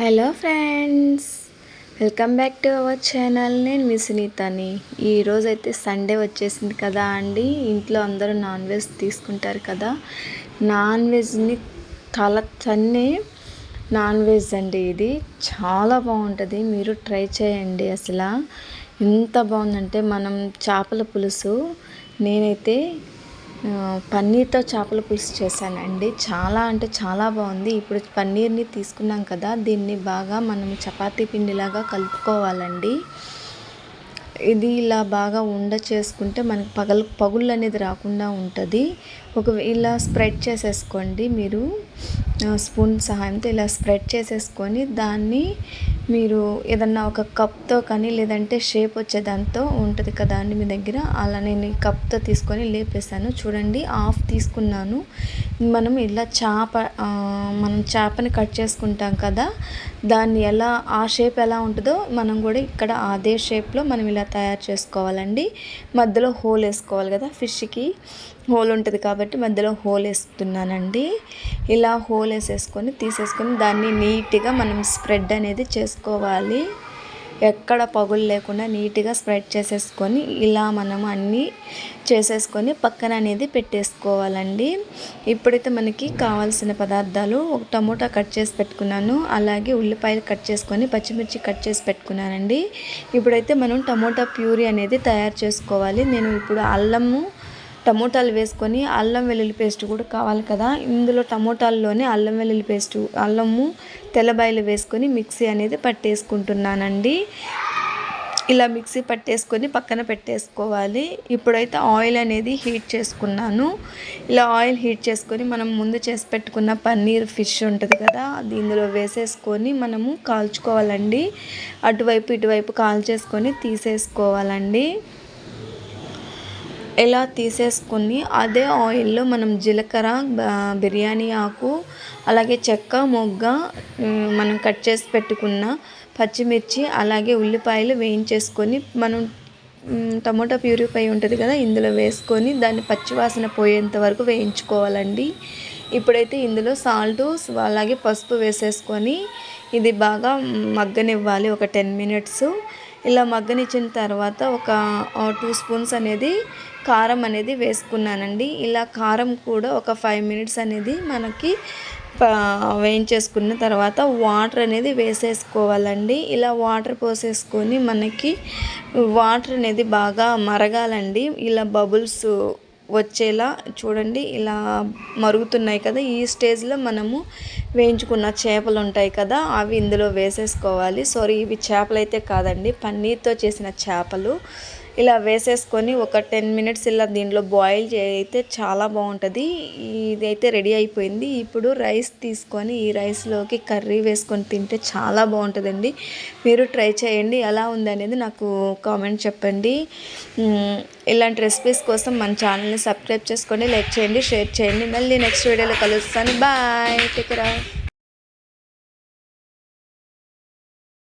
Hello friends welcome back to our channel. నేను మీ సునీతని. ఈరోజు అయితే సండే వచ్చేసింది కదా అండి. ఇంట్లో అందరూ నాన్ వెజ్ తీసుకుంటారు కదా. నాన్ వెజ్ని తల తన్ని నాన్ వెజ్ అండి ఇది. చాలా బాగుంటుంది. మీరు ట్రై చేయండి అసలు. ఎంత బాగుందంటే మనం చేపల పులుసు నేనైతే పన్నీర్తో చేపల పులుసు చేశానండి. చాలా అంటే చాలా బాగుంది. ఇప్పుడు పన్నీర్ని తీసుకున్నాం కదా దీన్ని బాగా మనం చపాతీ పిండిలాగా కలుపుకోవాలండి. ఇది ఇలా బాగా ఉండ చేసుకుంటే మనకి పగలు పగుళ్ళు అనేది రాకుండా ఉంటుంది. ఒక ఇలా స్ప్రెడ్ చేసేసుకోండి మీరు. స్పూన్ సహాయంతో ఇలా స్ప్రెడ్ చేసేసుకొని దాన్ని మీరు ఏదన్నా ఒక కప్తో కానీ లేదంటే షేప్ వచ్చే దాంతో ఉంటుంది కదా అండి మీ దగ్గర? అలా నేను ఈ కప్తో తీసుకొని లేపేసాను చూడండి హాఫ్ తీసుకున్నాను. మనం ఇలా చేప మనం చేపని కట్ చేసుకుంటాం కదా దాన్ని ఎలా ఆ షేప్ ఎలా ఉంటుందో మనం కూడా ఇక్కడ అదే షేప్లో మనం ఇలా తయారు చేసుకోవాలండి. మధ్యలో హోల్ వేసుకోవాలి కదా ఫిష్కి. హోల్ ఉంటుంది కాబట్టి మధ్యలో హోల్ వేస్తున్నానండి. ఇలా హోల్ వేసేసుకొని తీసేసుకొని దాన్ని నీట్గా మనం స్ప్రెడ్ అనేది చేసుకోవాలి ఎక్కడ పగులు లేకుండా నీట్గా స్ప్రెడ్ చేసేసుకొని ఇలా మనం అన్నీ చేసేసుకొని పక్కన అనేది పెట్టేసుకోవాలండి. ఇప్పుడైతే మనకి కావాల్సిన పదార్థాలు ఒక టమోటా కట్ చేసి పెట్టుకున్నాను. అలాగే ఉల్లిపాయలు కట్ చేసుకొని పచ్చిమిర్చి కట్ చేసి పెట్టుకున్నానండి. ఇప్పుడైతే మనం టమోటా ప్యూరీ అనేది తయారు చేసుకోవాలి. నేను ఇప్పుడు అల్లము టమోటాలు వేసుకొని అల్లం వెల్లుల్లి పేస్ట్ కూడా కావాలి కదా. ఇందులో టమోటాల్లోనే అల్లం వెల్లుల్లి పేస్ట్ అల్లము తెల్లబాయలు వేసుకొని మిక్సీ అనేది పట్టేసుకుంటున్నానండి. ఇలా మిక్సీ పట్టేసుకొని పక్కన పెట్టేసుకోవాలి. ఇప్పుడైతే ఆయిల్ అనేది హీట్ చేసుకున్నాను. ఇలా ఆయిల్ హీట్ చేసుకొని మనం ముందు చేసి పెట్టుకున్న పన్నీర్ ఫిష్ ఉంటుంది కదా అది ఇందులో వేసేసుకొని మనము కాల్చుకోవాలండి. అటువైపు ఇటువైపు కాల్చేసుకొని తీసేసుకోవాలండి. ఇలా తీసేసుకొని అదే ఆయిల్లో మనం జీలకర్ర బిర్యానీ ఆకు అలాగే చెక్క మొగ్గ మనం కట్ చేసి పెట్టుకున్న పచ్చిమిర్చి అలాగే ఉల్లిపాయలు వేయించేసుకొని మనం టమోటా ప్యూరిఫై ఉంటుంది కదా ఇందులో వేసుకొని దాన్ని పచ్చివాసన పోయేంత వరకు వేయించుకోవాలండి. ఇప్పుడైతే ఇందులో సాల్టు అలాగే పసుపు వేసేసుకొని ఇది బాగా మగ్గనివ్వాలి ఒక టెన్ మినిట్స్. ఇలా మగ్గనిచ్చిన తర్వాత ఒక టూ స్పూన్స్ అనేది కారం అనేది వేసుకున్నానండి. ఇలా కారం కూడా ఒక ఫైవ్ మినిట్స్ అనేది మనకి వేయించేసుకున్న తర్వాత వాటర్ అనేది వేసేసుకోవాలండి. ఇలా వాటర్ పోసేసుకొని మనకి వాటర్ అనేది బాగా మరగాలండి. ఇలా బబుల్స్ వచ్చేలా చూడండి ఇలా మరుగుతున్నాయి కదా. ఈ స్టేజ్లో మనము వేయించుకున్న చేపలు ఉంటాయి కదా అవి ఇందులో వేసేసుకోవాలి. సారీ ఇవి చేపలు అయితే కాదండి పన్నీర్తో చేసిన చేపలు. ఇలా వేసేసుకొని ఒక టెన్ మినిట్స్ ఇలా దీంట్లో బాయిల్ అయితే చాలా బాగుంటుంది. ఇది అయితే రెడీ అయిపోయింది. ఇప్పుడు రైస్ తీసుకొని ఈ రైస్లోకి కర్రీ వేసుకొని తింటే చాలా బాగుంటుందండి. మీరు ట్రై చేయండి ఎలా ఉంది అనేది నాకు కామెంట్ చెప్పండి. ఇలాంటి రెసిపీస్ కోసం మన ఛానల్ని సబ్స్క్రైబ్ చేసుకోండి లైక్ చేయండి షేర్ చేయండి. మళ్ళీ నెక్స్ట్ వీడియోలో కలుస్తాను. Bye take